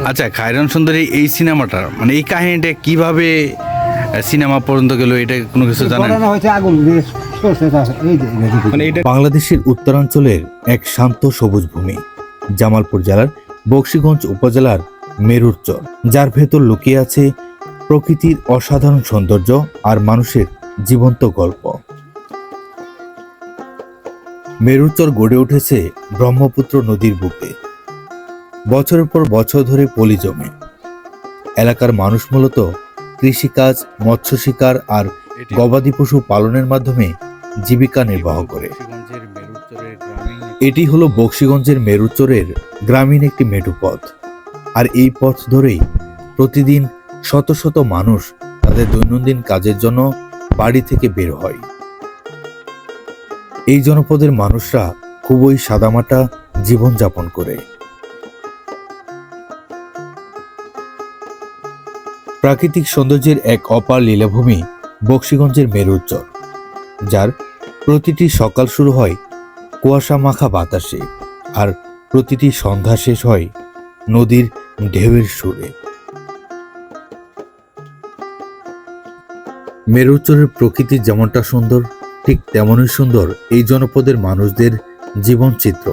আচ্ছা খায়রন সুন্দরী এই সিনেমাটা মানে এই কাহিনীটা কীভাবে সিনেমা পর্যন্ত গেল এটা কোনো কিছু জানেন? মানে এটা বাংলাদেশের উত্তরাঞ্চলের এক শান্ত সবুজ ভূমি জামালপুর জেলার বক্সিগঞ্জ উপজেলার মেরুর চর যার ভেতর লুকিয়ে আছে প্রকৃতির অসাধারণ সৌন্দর্য আর মানুষের জীবন্ত গল্প। মেরুচর গড়ে উঠেছে ব্রহ্মপুত্র নদীর বুকে বছরের পর বছর ধরে পলি জমে। এলাকার মানুষ মূলত কৃষিকাজ মৎস্য শিকার আর গবাদি পশু পালনের মাধ্যমে জীবিকা নির্বাহ করে। এটি হলো বক্সিগঞ্জের মেরুচরের গ্রামীণ একটি মেঠোপথ আর এই পথ ধরেই প্রতিদিন শত শত মানুষ তাদের দৈনন্দিন কাজের জন্য বাড়ি থেকে বের হয়। এই জনপদের মানুষরা খুবই সাদামাটা জীবনযাপন করে। প্রাকৃতিক সৌন্দর্যের এক অপার লীলাভূমি বক্সিগঞ্জের মেরুচর যার প্রতিটি সকাল শুরু হয় কুয়াশা মাখা বাতাসে আর প্রতিটি সন্ধ্যা শেষ হয় নদীর ঢেউয়ের সুরে। মেরুচরের প্রকৃতি যেমনটা সুন্দর, ঠিক তেমনই সুন্দর এই জনপদের মানুষদের জীবনচিত্র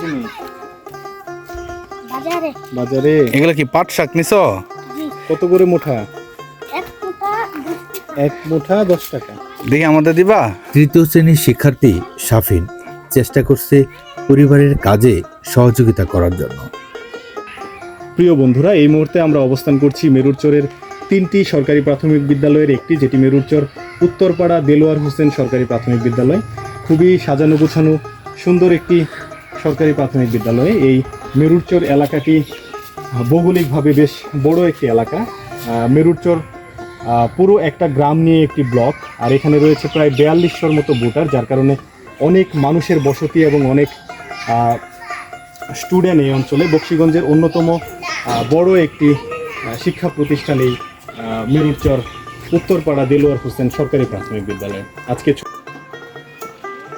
তুমি। বাজারে? এগুলো কি পাট শাক নিছ? কত করে মুঠা? এক মুঠা দশ টাকা। দেখি আমাদের দিবা। তৃতীয় শ্রেণির শিক্ষার্থী সাফিন চেষ্টা করছে পরিবারের কাজে সহযোগিতা করার জন্য। প্রিয় বন্ধুরা এই মুহূর্তে আমরা অবস্থান করছি মেরুরচরের তিনটি সরকারি প্রাথমিক বিদ্যালয়ের একটি যেটি মেরুরচর উত্তরপাড়া দেলোয়ার হোসেন সরকারি প্রাথমিক বিদ্যালয়। খুবই সাজানো গোছানো সুন্দর একটি সরকারি প্রাথমিক বিদ্যালয়। এই মেরুরচর এলাকাটি ভৌগোলিকভাবে বেশ বড় একটি এলাকা। মেরুরচর পুরো একটা গ্রাম নিয়ে একটি ব্লক। আর এখানে রয়েছে প্রায় বিয়াল্লিশশোর মতো ভোটার, যার কারণে অনেক মানুষের বসতি এবং অনেক স্টুডেন্ট এই অঞ্চলে। বক্সিগঞ্জের অন্যতম বড় একটি শিক্ষা প্রতিষ্ঠান এই মেরুরচর, উত্তরপাড়া দেলোয়ার হোসেন সরকারি প্রাথমিক বিদ্যালয়। আজকে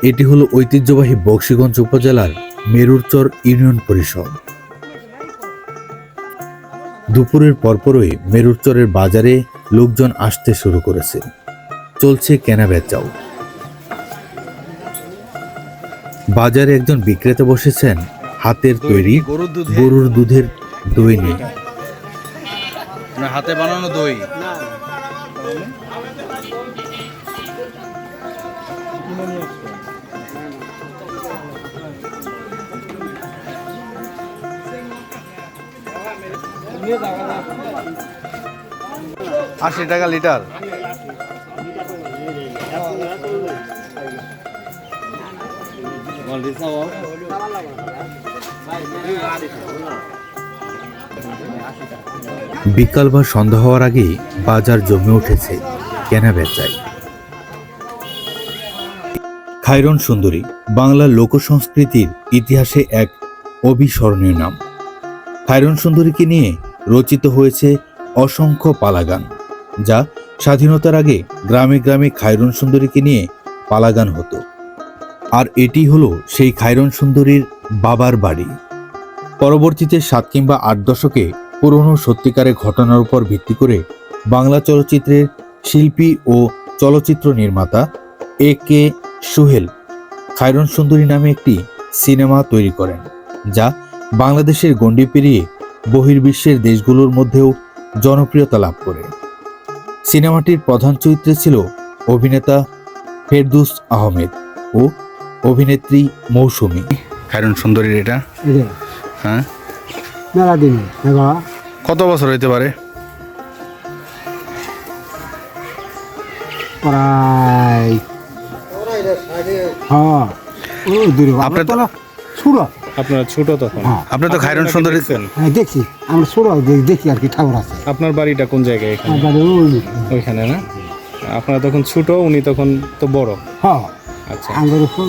এটি হলো ঐতিহ্যবাহী বক্সিগঞ্জ উপজেলার মেরুরচর ইউনিয়ন পরিষদ। দুপুরের পরপরই মেরুরচরের বাজারে লোকজন আসতে শুরু করেছে। চলছে কেনা বেচাও। বাজারে একজন বিক্রেতা বসেছেন হাতের তৈরি গরুর দুধের দই নিয়ে। হাতে বানানো দই। আশি টাকা লিটার। বিকাল বা সন্ধ্যা হওয়ার আগেই বাজার জমে উঠেছে কেনা বেচায় খায়রন সুন্দরী, বাংলার লোকসংস্কৃতির ইতিহাসে এক অবিস্মরণীয় নাম। খাইরন সুন্দরীকে নিয়ে রচিত হয়েছে অসংখ্য পালাগান, যা স্বাধীনতার আগে গ্রামে গ্রামে খায়রন সুন্দরীকে নিয়ে পালাগান হতো। আর এটি হলো সেই খায়রন সুন্দরীর বাবার বাড়ি। পরবর্তীতে সাত কিংবা আট দশকে পুরনো সত্যিকারের ঘটনার উপর ভিত্তি করে বাংলা চলচ্চিত্রের শিল্পী ও চলচ্চিত্র নির্মাতা এ কে সুহেল খায়রন সুন্দরী নামে একটি সিনেমা তৈরি করেন, যা বাংলাদেশের গণ্ডি পেরিয়ে বহির্বিশ্বের দেশগুলোর মধ্যেও জনপ্রিয়তা লাভ করে। সিনেমাটির প্রধান চরিত্রে ছিল অভিনেতা ফেরদুস আহমেদ ও অভিনেত্রী মৌসুমী। খায়রন সুন্দরীর এটা? হ্যাঁ? মেলা কত বছর হইতে পারে? প্রায় হ্যাঁ। ও দূরে আপনার তো- ছোড়ো আপনারা ছোট তখন। হ্যাঁ। আপনি তো সুন্দরী হ্যাঁ দেখছি আমরা দে- দেখি আর কি ঠাকুর আছে। আপনার বাড়িটা কোন জায়গায় এখানে? আমার বাড়ি ওই ওইখানে না? আপনারা তখন ছোট উনি তখন তো বড়। হ্যাঁ। আচ্ছা।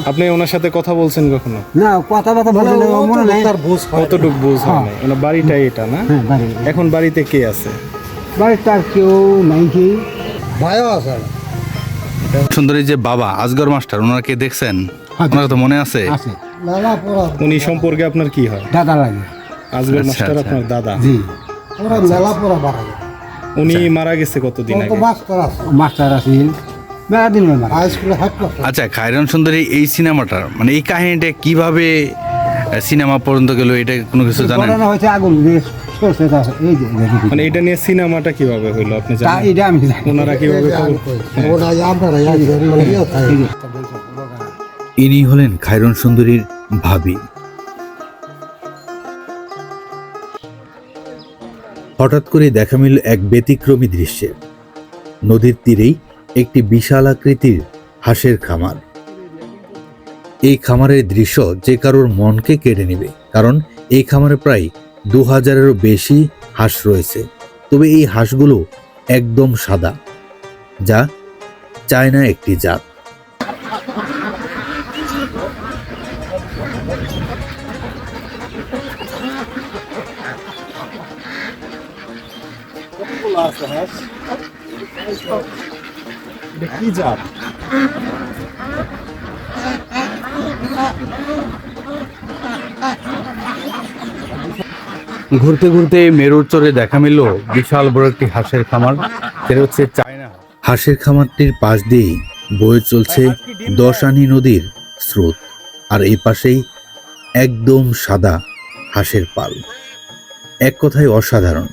আপনি ওনার সাথে কথা বলছেন কখনো? না কথা কথা বলতে মনে নাই। কতটুকু বুঝ হয় নাই। ওনার বাড়িটাই এটা না? হ্যাঁ এখন বাড়িতে কে আছে? বাড়িতে আর কেউ নাই কি? সুন্দরী যে বাবা আজগর মাস্টার ওনাকে দেখছেন? আপনার তো মনে আছে? আছে। উনি সম্পর্কে আপনার কি হয়? দাদা লাগে। আজগর আচ্ছা, মাস্টার আচ্ছা। আপনার দাদা। জি। ওরা মেলা পড়া বাড়া উনি মারা গেছে কতদিন আগে? মাস্টার আছে। মাস্টার আছেন আচ্ছা খায়রন সুন্দরী এই সিনেমাটার মানে এই কাহিনীটা কীভাবে সিনেমা পর্যন্ত গেল এটা কোনো কিছু জানেন? হয়েছে আগুন মানে এটা নিয়ে সিনেমাটা কীভাবে হইল আপনি জানেন? এটা আমি জানি। ওনারা কীভাবে ইনি হলেন খায়রন সুন্দরীর ভাবি। হঠাৎ করে দেখা মিলল এক ব্যতিক্রমী দৃশ্যে। নদীর তীরেই একটি বিশাল আকৃতির হাঁসের খামার। এই খামারের দৃশ্য যে কারোর মনকে কেড়ে নেবে, কারণ এই খামারে প্রায় দু হাজারেরও বেশি হাঁস রয়েছে। তবে এই হাঁসগুলো একদম সাদা, যা চায়না একটি জাত। ঘুরতে ঘুরতে মেরুর চরে দেখা মিলল বিশাল বড় একটি হাঁসের খামার, সেটা হচ্ছে চায়না হাঁসের খামারটির পাশ দিয়েই বয়ে চলছে দশানি নদীর স্রোত, আর এই পাশেই একদম সাদা হাঁসের পাল। এক কথায় অসাধারণ।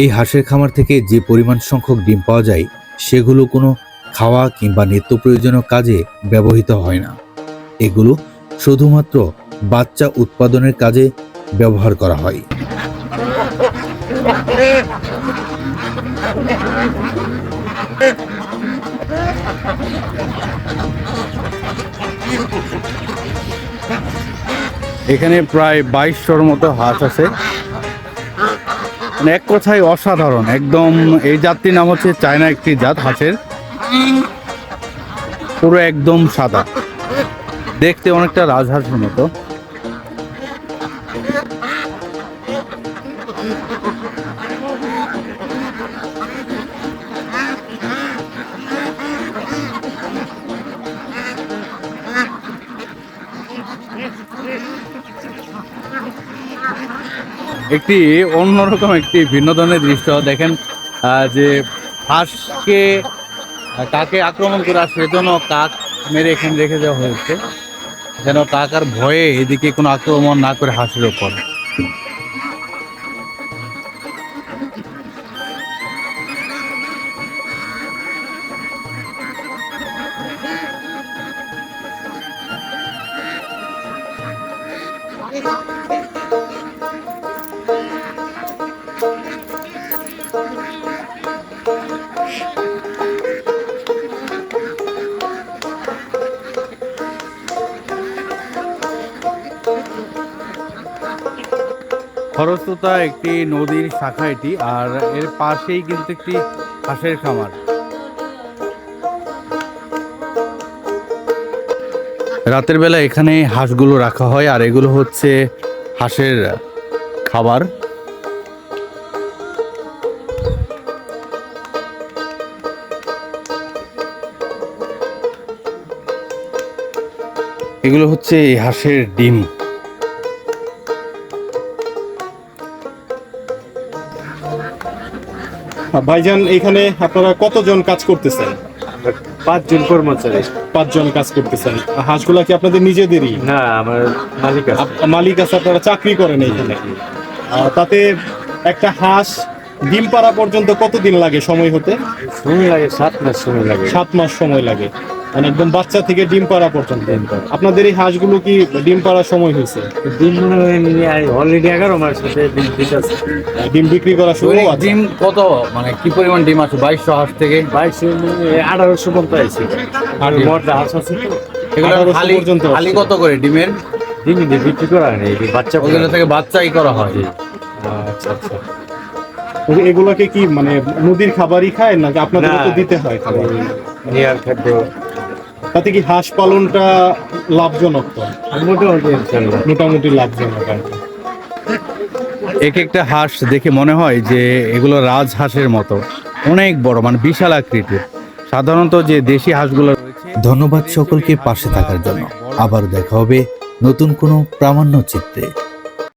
এই হাঁসের খামার থেকে যে পরিমাণ সংখ্যক ডিম পাওয়া যায়, সেগুলো কোনো খাওয়া কিংবা নিত্য প্রয়োজনীয় কাজে ব্যবহৃত হয় না। এগুলো শুধুমাত্র বাচ্চা উৎপাদনের কাজে ব্যবহার করা হয়। এখানে প্রায় বাইশশোর মতো হাঁস আছে। মানে এক কথায় অসাধারণ। একদম এই জাতটির নাম হচ্ছে চায়না একটি জাত হাঁসের। পুরো একদম সাদা। দেখতে অনেকটা রাজহাঁসের মতো। একটি অন্যরকম একটি ভিন্ন ধরনের দৃশ্য। দেখেন যে হাঁসকে কাকে আক্রমণ করা সেজন্য কাক মেরে এখানে রেখে দেওয়া হয়েছে। যেন কাক আর ভয়ে এদিকে কোনো আক্রমণ না করে হাঁসের ওপর। খরস্রোতা একটি নদীর শাখা এটি, আর এর পাশেই কিন্তু একটি হাঁসের খামার। রাতের বেলা এখানে হাঁসগুলো রাখা হয়, আর এগুলো হচ্ছে হাঁসের খাবার। এগুলো হচ্ছে হাঁসের ডিম। ভাইজান এখানে আপনারা কতজন কাজ করতেছেন? পাঁচজন কর্মচারী। পাঁচজন কাজ করতেছেন। হাঁসগুলা কি আপনাদের নিজেদেরই? না আমার মালিক আছে। মালিক আছে আপনারা চাকরি করেন এখানে। তাতে একটা হাঁস ডিম পাড়া পর্যন্ত কতদিন লাগে সময় হতে? সময় লাগে সাত মাস সময় লাগে। সাত মাস সময় লাগে। মানে একদম বাচ্চা থেকে ডিম পাড়া পর্যন্ত। ডিম আপনাদের এই হাঁসগুলো কি ডিম পাড়ার সময় হয়েছে? মনে অলরেডি এগারো মাস দিন ডিম বিক্রি করা শুরু ডিম কত মানে কি পরিমাণ ডিম আছে বাইশশো হাঁস থেকে? বাইশ আঠারোশো পর্যন্ত আছে। আর মর্দা হাঁস আছে এগুলো 1800 খালি পর্যন্ত। খালি কত করে ডিমের? ডিম দিয়ে বিক্রি করা হয় বাচ্চা ওগুলো থেকে বাচ্চাই করা হয়। আচ্ছা আচ্ছা। এগুলোকে কি মানে নদীর খাবারই খায় নাকি আপনাদের দিতে হয় খাবার? নিয়ার খাদ্য তাতে কি হাঁস পালনটা লাভজনক তো? মোটামুটি মোটামুটি লাভজনক আর কি। এক একটা হাঁস দেখে মনে হয় যে এগুলো রাজহাঁসের মতো। অনেক বড় মানে বিশাল আকৃতির। সাধারণত যে দেশি হাঁসগুলো ধন্যবাদ সকলকে পাশে থাকার জন্য। আবার দেখা হবে নতুন কোনো প্রামাণ্য চিত্রে।